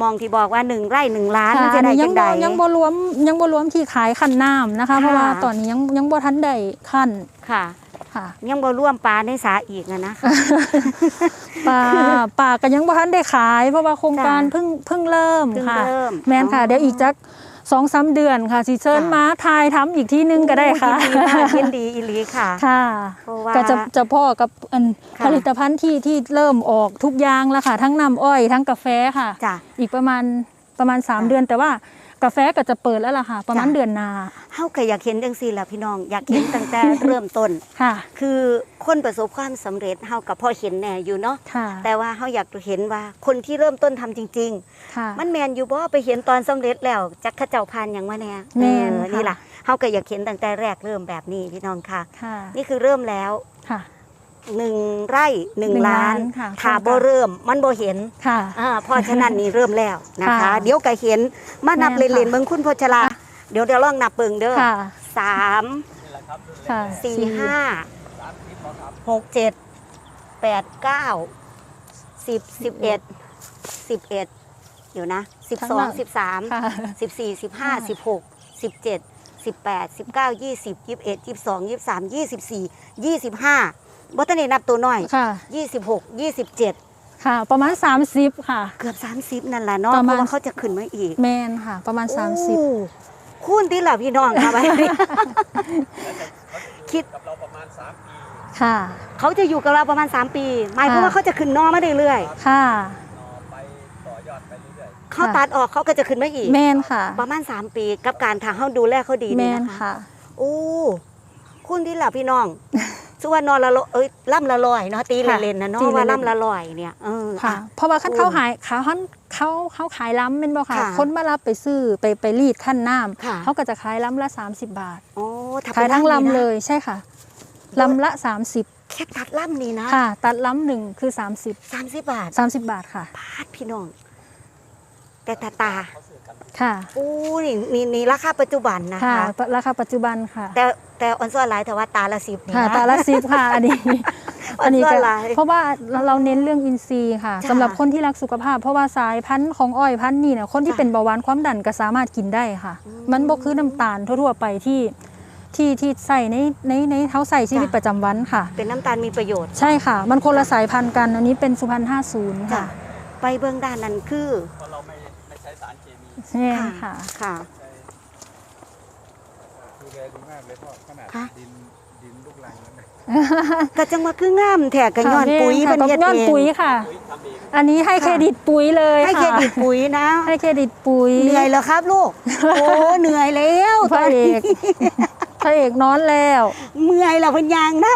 มองที่บอกว่าหนึ่งไร่หนึ่งล้านมันค่ะจะอันได้นี้ยัจังงบ่ใดยังบ่รวมยังบ่รวมที่ขายขั้นน้ำนะคะ ค่ะ เพราะว่าตอนนี้ยังยังบ่ทันได้ขั้นค่ะ ค่ะ ยังบ่ร่วมปลาในสาอีกอะนะปลาปลาก็ยังบ่ทันได้ขาย เพราะว่าโครงการจ้ะ เพิ่งเพิ่งเริ่มเพิ่งค่ะ เริ่มแมนค่ะอ๋อเดี๋ยวอีกจัก สองสามเดือนค่ะสิเชิญค่ะ มาทายทำอีกที่นึงก็ได้ค่ะ ยินดีมากยินดีอีหลีค่ะ ค่ะ เพราะว่า ก็จะจะพ่อกับอันค่ะ ผลิตภัณฑ์ที่ที่เริ่มออกทุกอย่างแล้วค่ะ ทั้งน้ำอ้อยทั้งกาแฟค่ะ จ้ะ อีกประมาณประมาณ3เดือน แต่ว่า กาแฟก็จะเปิดแล้วล่ะค่ะ ประมาณจ้ะเดือนหนาเฮาก็อยากเห็นจังซี่แหละพี่น้องอยากเห็นตั้งแต่เริ่มต้นค่ะ คือคนประสบความสำเร็จเฮากับพ่อเห็นแน่อยู่เนาะค่ะแต่ว่าเฮาอยากเห็นว่าคนที่เริ่มต้นทำจริงค่ะๆมันแมนอยู่บ่ไปเห็นตอนสำเร็จแล้วจักเขาเจ้าพานหยังมาแน่แม่นเออค่ะนี่ล่ะเฮาก็อยากเห็นตั้งแต่แรกเริ่มแบบนี้พี่น้องค่ะค่ะนี่คือเริ่มแล้วค่ะ หนึ่งไร่หนึ่งหนึ่งล้าล้านนค่ะถ้าโครงบ่การเริ่มมันบ่เห็นค่ะ อ่าเพราะฉะนั้นนี่เริ่มแล้วนะคะ ค่ะเดี๋ยวก็เห็นมานับแม่นค่ะ เล่นๆเบิ่งคุณพชราเดี๋ยวเดี๋ยวลองนับเบิ่งเด้อค่ะสามนี่แหละครับรุ่นแรกค่ะสี่ห้าสามสิบพอครับหกเจ็ดแปดเก้าสิบสิบเอ็ดสิบเอ็ดเดี๋ยวนะสิบข้างสอหงลังสิบสาม ค่ะ สิบสี่สิบห้าค่ะสิบหกสิบเจ็ดสิบแปดสิบเก้ายี่สิบยี่สิบเอ็ดยี่สิบสองยี่สิบสามยี่สิบสี่ยี่สิบห้า บัตเนนับตัวน้อยค่ะยี่สิบหกยี่สิบเจ็ดค่ะ ประมาณ 30 ค่ะ เกือบสามสิบนั่นแหละเนาะประเพมาณราะว่าเขาจะขึ้นมาอีก แมนค่ะ ประมาณ 30โอ้คูณที่หล่ะพี่น้องค่ะคิดกับเราประมาณสามปี ค่ะ เขาจะอยู่กับเราประมาณ 3 ปี หมายความค่ะว่าเขาจะขึ้นนอมาเรื่อยค่ะนอไปต่อยอดไปเรื่อยๆเขาตัดออกเขาก็จะขึ้นมาอีก แมนค่ะ ประมาณ 3 ปีกับการทางเขาดูแลเขาดีแมนี่นนะคะค่ะโอ้คุณที่หล่ะพี่น้อง ชื่อว่านอนละลอยเอ้ยล่ำละลอยเนาะตีค่ะเล่นๆนะเนาะตีเล่นๆว่าล่ำละลอยเนี่ยเออค่ะอะเพราะว่าขั้นโอ้เขาหายเขาเขาเขาเขาขายล้ำเป็นบ่ค่ะค่ะ คนมารับไปซื้อไปไปรีดขั้นน้ค่ะำเขาก็จะขายล้ำละ 30 บาทโอ้ถ้ขายเป็นทั้งนี่นะลำเลยใช่ค่ะลำละแค่ตัดล่ำนี่นะ30ค่ะ ตัดล้ำหนึ่งคือ 30สามสิบบาท 30 บาทค่ะพาดพี่น้อง แต่ตาตาๆเขาซื้อกันค่ะอู้นี่นี่นี่ราคาปัจจุบันนะค่ะคะราคาปัจจุบันค่ะ แต่ แต่ออนซ่อนไลน์แต่ว่าตาละสิบนี่ค่ะนะ ตาละสิบค่ะอันนี้ อันนี้ว่าก็อะไรเพราะว่าเราเราเน้นเรื่องอินทรีย์ค่ะจ้ะสำหรับคนที่รักสุขภาพ เพราะว่าสายพันธุ์ของอ้อยพันธุ์นี่เนี่ยคนที่จ้ะเป็นเบาหวานความดันก็สามารถกินได้ค่ะ อืมมันบ่คือน้ำตาลทั่วๆไปที่ที่ที่ใส่ในในในเท้าใส่ชีวิตจ้ะ ประจำวันค่ะ เป็นน้ำตาลมีประโยชน์ ใช่ค่ะ มันคนละสายพันธุ์กันอันนี้เป็นสุพรรณห้าศูนย์จ้ะค่ะ ไปเบื้องด้านนั้นคือ เพราะเราไม่ไม่ใช้สารเคมี ใช่ค่ะ ค่ะ ดูแลดีมากเลยพ่อขนาดค่ะ ดินดินลูกรังนั้นนะกะจังว่าคืองามแท้กะย้อนค่ะปุ๋ยค่ะเป็นเฮ็ดย้อนเองปุ๋ยค่ะปุ๋ยทำเองอันนี้ให้เครดิตปุ๋ยเลยให้ค่ะเครดิตปุ๋ยนะ ให้เครดิตปุ๋ยเหนื่อยแล้วครับลูก โอ้เหนื่อยแล้วพระเอกพระเอกนอนแล้วเมื่อยแล้วเพิ่นยางน้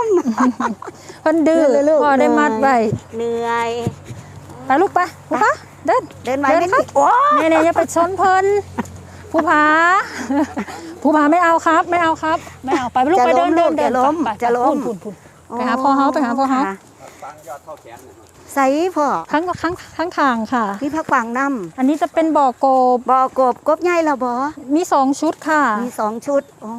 เพันดื้อเร็วๆพอได้มัดไว้ำเหนื่อย ไปลูกไปผู้พาเดิน เดินมาเดินไม่ครัติบโอ้เนี่ยเนี่ยอย่าไปชนเพิ่น ผู้พาผู้พาไม่เอาครับ ไม่เอาครับ ไม่เอาไปลูกจะไปล้เดิมนเดิลูกนเดินจะล้มไปจะล้มปุ่นปุ่นปุ่นไปหาพ่อเฮาไปหาพ่อเฮาค่ะฟังยอดเท่าแขนหน่อยใส่พ่อข้างข้างข้างทางค่ะมีผักกวางน้อันนี้จะเป็นบ่อโกบำบ่อกบกบใหญ่และบ่มีสองชุดค่ะ มีสองชุดอ๋อ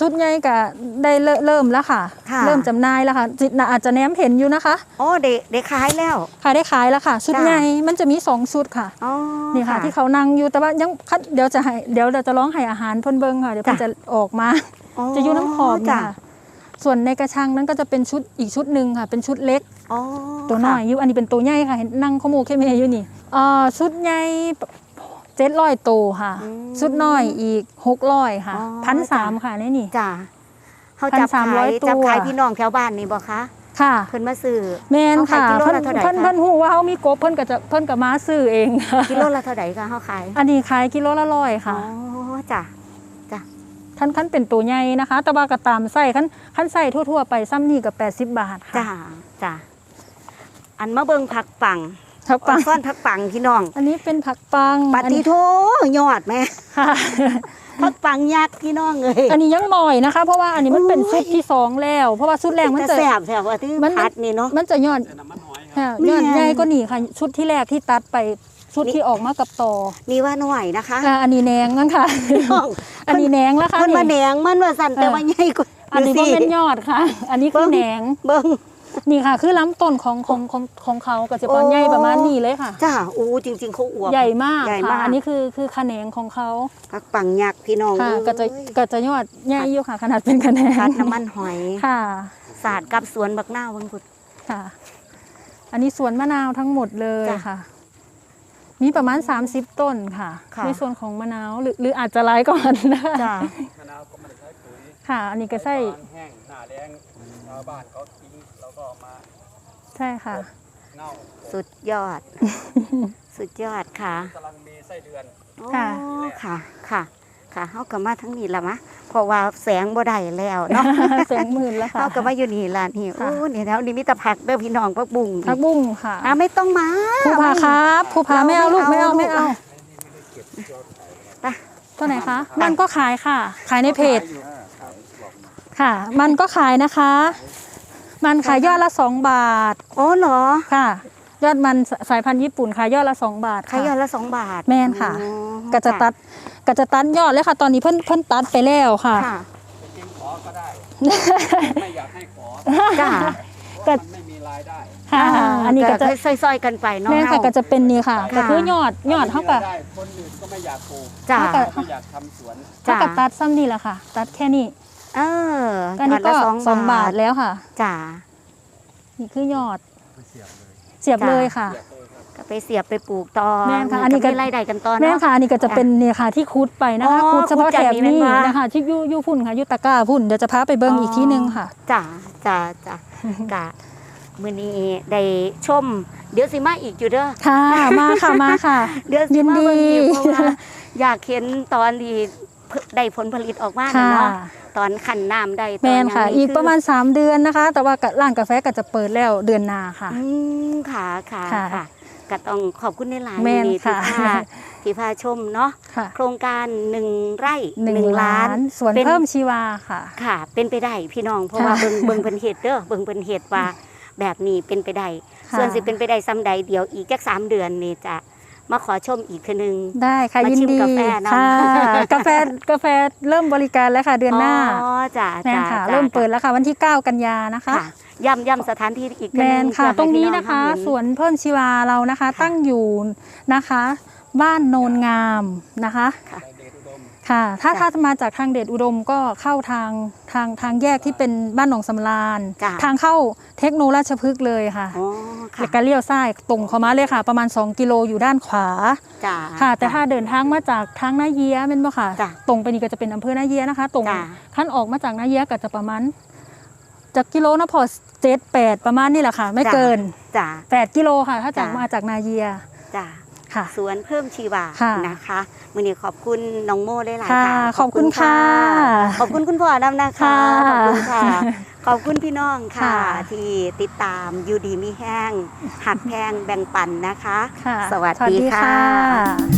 ชุดใหญ่ก็ได้เริ่มเริ่มแล้วค่ะค่ะ เริ่มจำหน่ายแล้วค่ะจิน่าอาจจะแนมเห็นอยู่นะคะโอ้เด็กเด็กขายแล้วค่ะได้ขายแล้วค่ะ ชุดจ้ะใหญ่มันจะมีสองชุดค่ะอ๋อนี่ค่ะ ที่เขานั่งอยู่แต่ว่ายังคัดเดี๋ยวจะให้เดี๋ยวเราจะร้องให้อาหารเพิ่นเบิ่งค่ะเดี๋ยวเพิ่นจ้ะจะออกมา จะอยู่น้ำขอบจ้ะนี่ค่ะส่วนในกระชังนั้นก็จะเป็นชุดอีกชุดหนึ่งค่ะ เป็นชุดเล็กอ๋อตัวน้อยอยู่อันนี้เป็นตัวใหญ่ค่ะเห็นนั่งขโมยเคเมอยู่นี่อ่าชุดใหญ่ เจ็ดร้อยตัวค่ะ อืมชุดน้อยอีกหกร้อยค่ะอ๋อพันสามจ้ะ ค่ะนี่นี่ จ้ะเขาจับ1,300ขายจับตัวขายพี่น้องแถวบ้านนี่บ่คะค่ะ เพิ่นมาซื้อ แมนค่ะเขาขายกิโลเพิ่นละเท่าไหร่เพิ่นคะ เพิ่นหูว่าเขามีกบเพิ่นก็จะเพิ่นก็มาซื้อเองค่ะกิโลละเท่าไหร่คะเขาขายอันนี้ขายกิโลละร้อยค่ะอ๋อจ้ะท่านขั้นเป็นตัวใหญ่นะคะ แต่ว่าก็ตามไส้ขั้นขั้นไส้ทั่ว ๆ ไปซ้ำนี่กับ 80 บาทจ้ะค่ะ จ้ะอันมาเบิ่งผักปัง ผักปัง ซ่อนผักปังพี่น้อง อันนี้เป็นผักปังปอันฏินี้โทยอดแม่ค่ะผักปังยักษ์พี่น้องเอ้ยอันนี้ยังหน่อยนะคะ เพราะว่าอันนี้มันเป็นโอ้ยชุดที่สองแล้ว เพราะว่าชุดแรกมันจะจะแสบแสบว่าที่มันพัดนี่เนาะมันจะยอดเจอน้ำมันหอยครับค่ะแม่ยอดใหญ่ก็หนีค่ะชุดที่แรกที่ตัดไปชุดนี่ที่ออกมากับต่อนี่ว่าหน่อยนะคะค่ะอันนี้แหนงนั่นค่ะพี่น้องอันนี้แหนงแล้วค่ะมันมาแหนนี่งมันว่าสั่นแต่ว่าใหญ่กว่าอันนี้ดูก็สิเป็นยอดค่ะ อันนี้คือเบิ่งแหนงเบิ่ง นี่ค่ะ คือล้ำต้นของของของของเขาก็จะปอนโอ้ใหญ่ประมาณนี้เลยค่ะ จ้าอู้จริง ๆเขาอวบ ใหญ่มากใหญ่ค่ะมากอันนี้คือคือขะแหนงของเขาผักปังยักษ์พี่น้องค่ะเอ้ยก็จะก็จะยอดใหญ่อยู่ค่ะ ขนาดเป็นขะแหนงพัดน้ำมันหอยค่ะสาดกับสวนบักหน้าววังพุด ค่ะ อันนี้สวนมะนาวทั้งหมดเลยจ้ะค่ะ มีประมาณ 30 ต้นค่ะ ค่ะ ในส่วนของมะนาวหรือหรืออาจจะร้ายก่อนนะคะจ้า มะนาวก็ไม่ได้ใช้ปุ๋ยค่ะ อันนี้ก็ใช่ตอนแห้งหน้าแรงชาวบ้านเขาทิ้งเรา ก็เอามาใช่ค่ะ เน่าสุดยอด สุดยอดค่ะ กำลังมีไส้เดือนค่ะอ๋อค่ะ ค่ะ ค่ะเฮาก็มาทั้งนี้ละมะเพราะว่าแสงบ่ได้แล้วเนาะ แสงหมื่นแล้วค่ะ เฮาก็มาอยู่นี่ล่ะนี่ค่ะ โอ้นี่แล้วนี่มีแต่ผักเด้อพี่น้องผักบุ้งพักบุ้งค่ะอะไม่ต้องมาภูผาครับภูผาไม่เอาลูกไม่เอาไม่เอาไป ตัวไหนคะ มันก็ขายค่ะ ขายในเพจ ค่ะ มันก็ขายนะคะ มันขายยอดละสองบาทโอ้เหรอ ค่ะ ยอดมันสายพันธุ์ญี่ปุ่นขายยอดละสองบาทขายค่ะยอดละสองบาท แม่นค่ะอ๋อก็จะตัดก็จะตัดยอดเลยค่ะ ตอนนี้เพิ่นเพิ่นตัดไปแล้วค่ะค่ะจริงๆขอก็ได้ ไม่อยากให้ขอจ้าเพราะมันไม่มีรายได้ค่ะ อันนี้ก็จะซอยๆกันไปเนาะแม่นค่ะเฮาก็จะเป็นนี่ค่ะค่ะก็คือยอดยอดเท่ากับไม่มีรยได้คนอื่นก็ไม่อยากปลูกจ้าเท่ากับไม่อยากทำสวนเท่ากับตัดซ้ำนี่แหละค่ะ ตัดแค่นี้ เอออันนี้ก็ยดละสองบาทแล้วค่ะจ้านี่คือยอดเสียบเลยค่ะ ก็ไปเสียบไปปลูกต่อแม่นค่ะ อันนี้ก็ไม่ไล่ใดกันต่อแม่เนาะค่ะอันนี้ก็จะเป็นเนี่ยค่ะที่คุดไปนะคะอ๋อคุดเฉพาะคุดจากแถบนี้แม่นนี้บ่นะคะที่อยูอยูพุ่นค่ะอยูตะกร้าพุ่นเดี๋ยวจะพาไปเบิ้งอ๋ออีอีกที่นึงค่ะจ้าจ้าจ้ากะมื้อนี้ได้ชม เดี๋ยวสิมาอีกอยู่เด้อค่ะมาค่ะมาค่ะ เดี๋ยวสิมายินดีเบิ่งอีกเพราะว่าอยากเห็นตอนที่ ได้ผลผลิตออกมาน่ะค่ะ เนาะตอนขันน้ำได้ตอนแมนค่ะ หยังอีกคืประมาณ 3 เดือนนะคะ แต่ว่าร้านกาแฟก็จะเปิดแล้วเดือนหนาค่ะ อืมค่ะค่ะค่ะค่ะก็ต้องขอบคุณในหลายๆแม่นที่ค่ะ พาที่พาชมเนาะค่ะโครงการหนึ่งไร่หนึ่งล้าน สวนเป็น เพิ่มชีวาค่ะ ค่ะ เป็นไปได้พี่น้องเพราะว่าค่ะเบิ่งเบิ่งเพิ่นเฮ็ดเด้อเบิ่งเพิ่นเฮ็ดว่าแบบนี้เป็นไปได้ค่ะ ส่วนสิเป็นไปได้ซ้ำใดเดี๋ยวอีกจักสามเดือนนี่จะ มาขอชมอีกทีนึง ได้ค่ะมายินชิมดีกาแฟเนอะค่ะกาแฟกาแฟเริ่มบริการแล้วค่ะเดือนหน้าอ๋อจ้ะแม่นจ้ะค่ะ จ้ะเริ่มเปิดแล้วค่ะวันที่ 9 กันยานะคะค่ะย้ำย้ำสถานที่อีกทีแมนึนงค่ะเพื่อให้ตรงนี้พี่นะคะเขาเห็สวนเพิ่มชีวาเรานะคะ ตั้งอยู่นะคะ บ้านโนนงามนะคะในเดชอุดม ค่ะ ถ้าจ้ะถ้ามาจากทางเดชอุดมก็เข้าทางทางทางแยกที่เป็นบ้านหนองสำราญจ้ะทางเข้าเทคโนราชพฤกษ์เลยค่ะอ๋อค่ะแล้วก็เลี้ยวซ้ายตรงเข้ามาเลยค่ะ ประมาณ 2 กิโลอยู่ด้านขวาจ้ะค่ะ แต่ถ้าเดินทางมาจากทางนาเยียเป็นบ่ค่ะจ้ะตรงไปนี่ก็จะเป็นอำเภอนาเยียนะคะ ตรงจ้ะขั้นออกมาจากนาเยียก็จะประมาณจากกิโลนะพอเจ็ดแปดประมาณนี่แหละค่ะ ไม่เกินจ้ะ8กิโลค่ะ ถ้าจากจ้ะมาจากนาเยียจ้ะ ค่ะ สวนเพิ่มชีวาค่ะนะคะมื้อนี้ขอบคุณน้องโม่ได้หลายค่ะค่ะ ขอบคุณค่ะ ขอบคุณคุณพ่อนำนะคะค่ะขอบคุณค่ะ ขอบคุณพี่น้องค่ะค่ะ ที่ติดตามยูดีมีแห้ง หักแพงแบ่งปันนะคะค่ะสวัสดีค่ะค่ะ